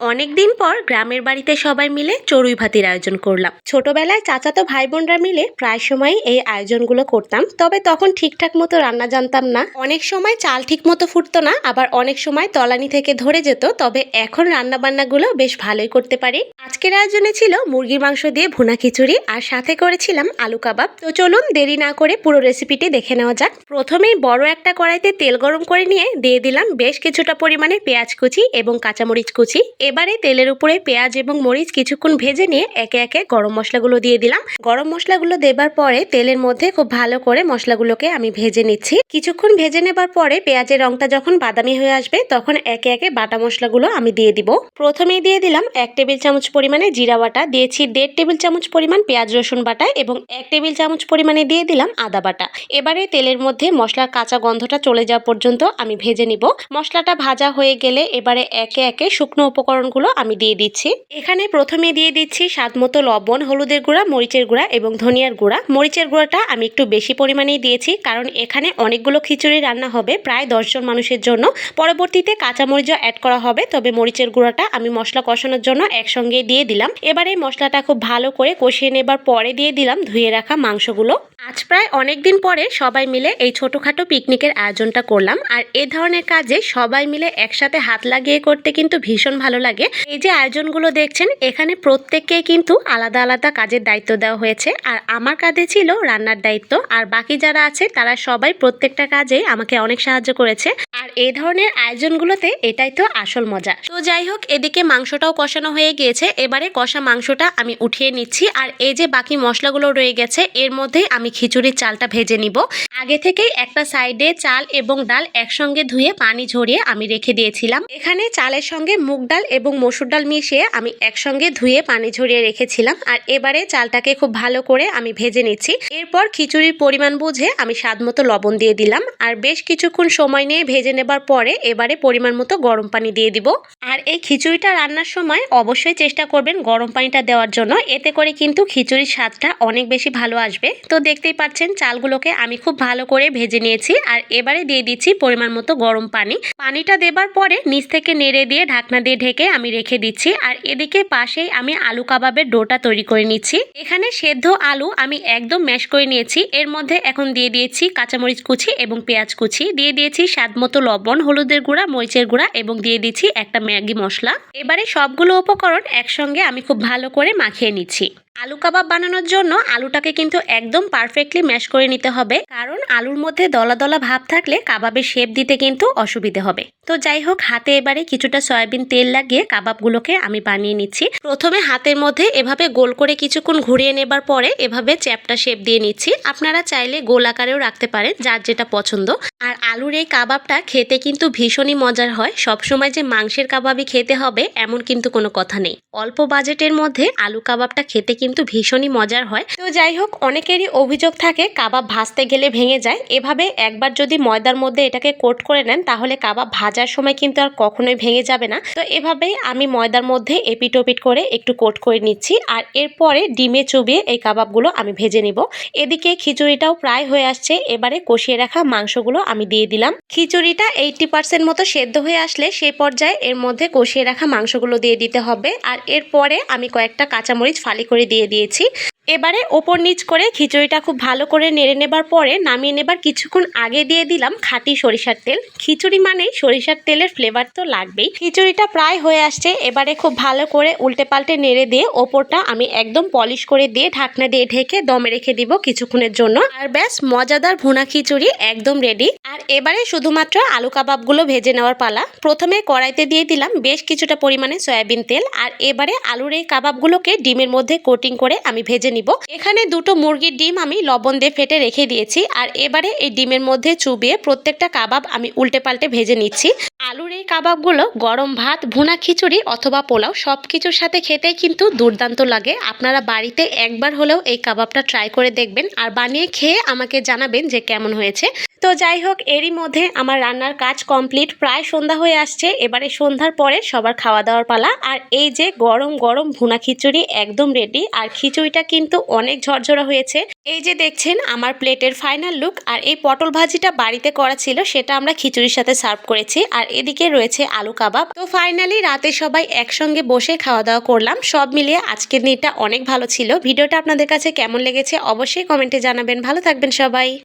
অনেক দিন পর গ্রামের বাড়িতে সবাই মিলে চড়ুই ভাতির আয়োজন করলাম। ছোটবেলায় চাচাতো ভাই বোনরা মিলে প্রায় সময় এই আয়োজনগুলো করতাম, তবে তখন ঠিকঠাক মতো রান্না জানতাম না। অনেক সময় চাল ঠিক মতো ফুটতো না, আবার অনেক সময় তলানি থেকে ধরে যেত, তবে এখন রান্না বান্নাগুলো বেশ ভালোই করতে পারি। আজকের আয়োজনে ছিল মুরগির মাংস দিয়ে ভুনা খিচুড়ি, আর সাথে করেছিলাম আলু কাবাব। তো চলুন দেরি না করে পুরো রেসিপিটি দেখে নেওয়া যাক। প্রথমেই বড় একটা কড়াইতে তেল গরম করে নিয়ে দিয়ে দিলাম বেশ কিছুটা পরিমাণে পেঁয়াজ কুচি এবং কাঁচামরিচ কুচি। এবারে তেলের উপরে পেঁয়াজ এবং মরিচ কিছুক্ষণ ভেজে নিয়ে একে একে গরম মশলাগুলো দিয়ে দিলাম। গরম মশলাগুলো দেবার পরে তেলের মধ্যে খুব ভালো করে মশলাগুলোকে আমি ভেজে নিচ্ছি। কিছুক্ষণ ভেজে নেবার পরে পেঁয়াজের রংটা যখন বাদামি হয়ে আসবে তখন একে একে বাটা মশলাগুলো আমি দিয়ে দিব। প্রথমেই দিয়ে দিলাম এক টেবিল চামচ পরিমাণে জিরা বাটা, দিয়েছি দেড় টেবিল চামচ পরিমাণ পেঁয়াজ রসুন বাটা এবং এক টেবিল চামচ পরিমাণে দিয়ে দিলাম আদা বাটা। এবারে তেলের মধ্যে মশলার কাঁচা গন্ধটা চলে যাওয়া পর্যন্ত আমি ভেজে নিব। মশলাটা ভাজা হয়ে গেলে এবারে একে একে শুকনো উপকরণগুলো আমি দিয়ে দিচ্ছি। এখানে প্রথমে দিয়ে দিচ্ছি স্বাদ মতো লবণ, হলুদের গুঁড়া, মরিচের গুঁড়া এবং ধনিয়ার গুঁড়া। মরিচের গুঁড়াটা আমি একটু বেশি পরিমাণেই দিয়েছি কারণ এখানে অনেকগুলো খিচুড়ি রান্না হবে প্রায় দশজন মানুষের জন্য। পরবর্তীতে কাঁচামরিচও অ্যাড করা হবে, তবে মরিচের গুঁড়াটা আমি মশলা কষানোর জন্য একসঙ্গে দিয়ে দিলাম। এবারে মশলাটা খুব ভালো করে কষিয়ে নেবার পরে দিয়ে দিলাম ধুয়ে রাখা মাংসগুলো। আজ প্রায় অনেক দিন পরে সবাই মিলে এই ছোটোখাটো পিকনিকের আয়োজনটা করলাম। আর এ ধরনের কাজে সবাই মিলে একসাথে হাত লাগিয়ে করতে কিন্তু ভীষণ ভালো লাগে এই যে আয়োজনগুলো দেখছেন, এখানে প্রত্যেককে কিন্তু আলাদা আলাদা কাজের দায়িত্ব দেওয়া হয়েছে। আর আমার কাঁধে ছিল রান্নার দায়িত্ব। আর বাকি যারা আছে, তারা সবাই প্রত্যেকটা কাজে আমাকে অনেক সাহায্য করেছে। আর এই ধরনের আয়োজনগুলোতে এটাই তো আসল মজা। তো যাই হোক, এদিকে মাংসটাও কষানো হয়ে গিয়েছে। এবারে কষা মাংসটা আমি উঠিয়ে নিচ্ছি আর এই যে বাকি মশলাগুলো রয়ে গেছে, এর মধ্যে আমি খিচুড়ির চালটা ভেজে নিব। আগে থেকেই একটা সাইডে চাল এবং ডাল একসঙ্গে ধুয়ে পানি ঝরিয়ে আমি রেখে দিয়েছিলাম। এখানে চালের সঙ্গে মুগ ডাল এবং মসুর ডাল মিশিয়ে আমি একসঙ্গে ধুয়ে পানি ঝরিয়ে রেখেছিলাম। আর এবারে চালটাকে খুব ভালো করে আমি ভেজে নিচ্ছি। এরপর খিচুড়ির পরিমাণ বুঝে আমি স্বাদ মতো লবণ দিয়ে দিলাম। আর বেশ কিছুক্ষণ সময় নিয়ে ভেজে নেবার পরে এবারে পরিমাণ মতো গরম পানি দিয়ে দিব। আর এই খিচুড়িটা রান্নার সময় অবশ্যই চেষ্টা করবেন গরম পানিটা দেওয়ার জন্য। এতে করে কিন্তু খিচুড়ির স্বাদটা অনেক বেশি ভালো আসবে। তো দেখতেই পাচ্ছেন, চালগুলোকে আমি খুব ভালো করে ভেজে নিয়েছি। আর এবারে দিয়ে দিচ্ছি পরিমাণ মতো গরম পানি। পানিটা দেবার পরে নিচ থেকে নেড়ে দিয়ে ঢাকনা দিয়ে ঢেকে আমি রেখে দিচ্ছি। আর এদিকে পাশেই আমি আলু কাবাবের ডোটা তৈরি করে নিচ্ছি। এখানে সেদ্ধ আলু আমি একদম ম্যাশ করে নিয়েছি। এর মধ্যে এখন দিয়ে দিয়েছি কাঁচামরিচ কুচি এবং পেঁয়াজ কুচি। দিয়ে দিয়েছি স্বাদ মতো লবণ, হলুদের গুঁড়া, মরিচের গুঁড়া এবং দিয়ে দিচ্ছি একটা ম্যাগি মশলা। এবারে সবগুলো উপকরণ একসঙ্গে আমি খুব ভালো করে মাখিয়ে নিচ্ছি। আলু কাবাব বানানোর জন্য আলুটাকে কিন্তু একদম পারফেক্টলি ম্যাশ করে নিতে হবে। কারণ আলুর মধ্যে দলা দলা ভাব থাকলে কাবাবের শেপ দিতে কিন্তু অসুবিধে হবে। তো যাই হোক, হাতে এবারে কিছুটা সয়াবিন তেল লাগিয়ে কাবাবগুলোকে আমি বানিয়ে নিচ্ছি। প্রথমে হাতের মধ্যে এভাবে গোল করে কিছুক্ষণ ঘুরিয়ে নেবার পরে এভাবে চ্যাপটা শেপ দিয়ে নিচ্ছি। আপনারা চাইলে গোল আকারেও রাখতে পারেন, যার যেটা পছন্দ। আর আলুর এই কাবাবটা খেতে কিন্তু ভীষণই মজার হয়। সবসময় যে মাংসের কাবাবই খেতে হবে, এমন কিন্তু কোনো কথা নেই। অল্প বাজেটের মধ্যে আলু কাবাবটা খেতে কিন্তু ভীষণই মজার হয়। তো যাই হোক অনেকেরই অভিযোগ থাকে, কাবাব ভাজতে গেলে ভেঙে যায়। এভাবে একবার যদি ময়দার মধ্যে এটাকে কোট করে নেন, তাহলে কাবাব ভাজার সময় কিন্তু আর কখনোই ভেঙে যাবে না। তো এভাবেই আমি ময়দার মধ্যে এপিট ওপিট করে একটু কোট করে নিচ্ছি, আর এরপরে ডিমে চুবিয়ে এই কাবাবগুলো আমি ভেজে নিব। এদিকে খিচুড়িটাও প্রায় হয়ে আসছে, এবারে কষিয়ে রাখা মাংসগুলো আমি দিয়ে দিলাম। খিচুড়িটা এইটটি পার্সেন্ট মতো সেদ্ধ হয়ে আসলে সেই পর্যায়ে এর মধ্যে কষিয়ে রাখা মাংসগুলো দিয়ে দিতে হবে। আর এরপরে আমি কয়েকটা কাঁচামরিচ ফালি করে দিয়ে দিয়েছি। এবারে ওপর নিচ করে খিচুড়িটা খুব ভালো করে নেড়ে নেবার পরে নামিয়ে নেবার কিছুক্ষণ আগে দিয়ে দিলাম খাঁটি সরিষার তেল। খিচুড়ি মানে সরিষার তেলের ফ্লেভার তো লাগবেই। খিচুড়িটা প্রায় হয়ে আসছে, এবারে খুব ভালো করে উল্টে পাল্টে নেড়ে দিয়ে ওপরটা আমি একদম পলিশ করে দিয়ে ঢাকনা দিয়ে ঢেকে দমে রেখে দিব কিছুক্ষণের জন্য। আর ব্যাস, মজাদার ভুনা খিচুড়ি একদম রেডি আর এবারে শুধুমাত্র আলু কাবাবগুলো ভেজে নেওয়ার পালা। প্রথমে কড়াইতে দিয়ে দিলাম বেশ কিছুটা পরিমাণে সয়াবিন তেল। আর এবারে আলুর এই কাবাবগুলোকে ডিমের মধ্যে কোটিং করে আমি ভেজে নিব। এখানে দুটো মুরগির ডিম আমি লবণ দিয়ে ফেটে রেখে দিয়েছি আর এবারে এই ডিমের মধ্যে চুবিয়ে প্রত্যেকটা কাবাব আমি উল্টে পাল্টে ভেজে নিচ্ছি। আলুর এই কাবাবগুলো গরম ভাত, ভুনা খিচুড়ি অথবা পোলাও সব কিছুর সাথে খেতে কিন্তু দুর্দান্ত লাগে। আপনারা বাড়িতে একবার হলেও এই কাবাবটা ট্রাই করে দেখবেন। আর বানিয়ে খেয়ে আমাকে জানাবেন যে কেমন হয়েছে। তো যাই হোক, এরই মধ্যে আমার রান্নার কাজ কমপ্লিট। প্রায় সন্ধ্যা হয়ে আসছে, এবারে সন্ধ্যার পরে সবার খাওয়া দাওয়ার পালা। আর এই যে গরম গরম ভুনা খিচুড়ি একদম রেডি আর খিচুড়িটা কিন্তু অনেক ঝরঝরা হয়েছে। এই যে দেখছেন, আমার প্লেটের ফাইনাল লুক আর এই পটল ভাজিটা বাড়িতে করা ছিল, সেটা আমরা খিচুড়ির সাথে সার্ভ করেছি। আর এদিকে রয়েছে আলু কাবাব। তো ফাইনালি রাতে সবাই একসঙ্গে বসে খাওয়া দাওয়া করলাম। সব মিলিয়ে আজকের দিনটা অনেক ভালো ছিল। ভিডিওটা আপনাদের কাছে কেমন লেগেছে অবশ্যই কমেন্টে জানাবেন। ভালো থাকবেন সবাই।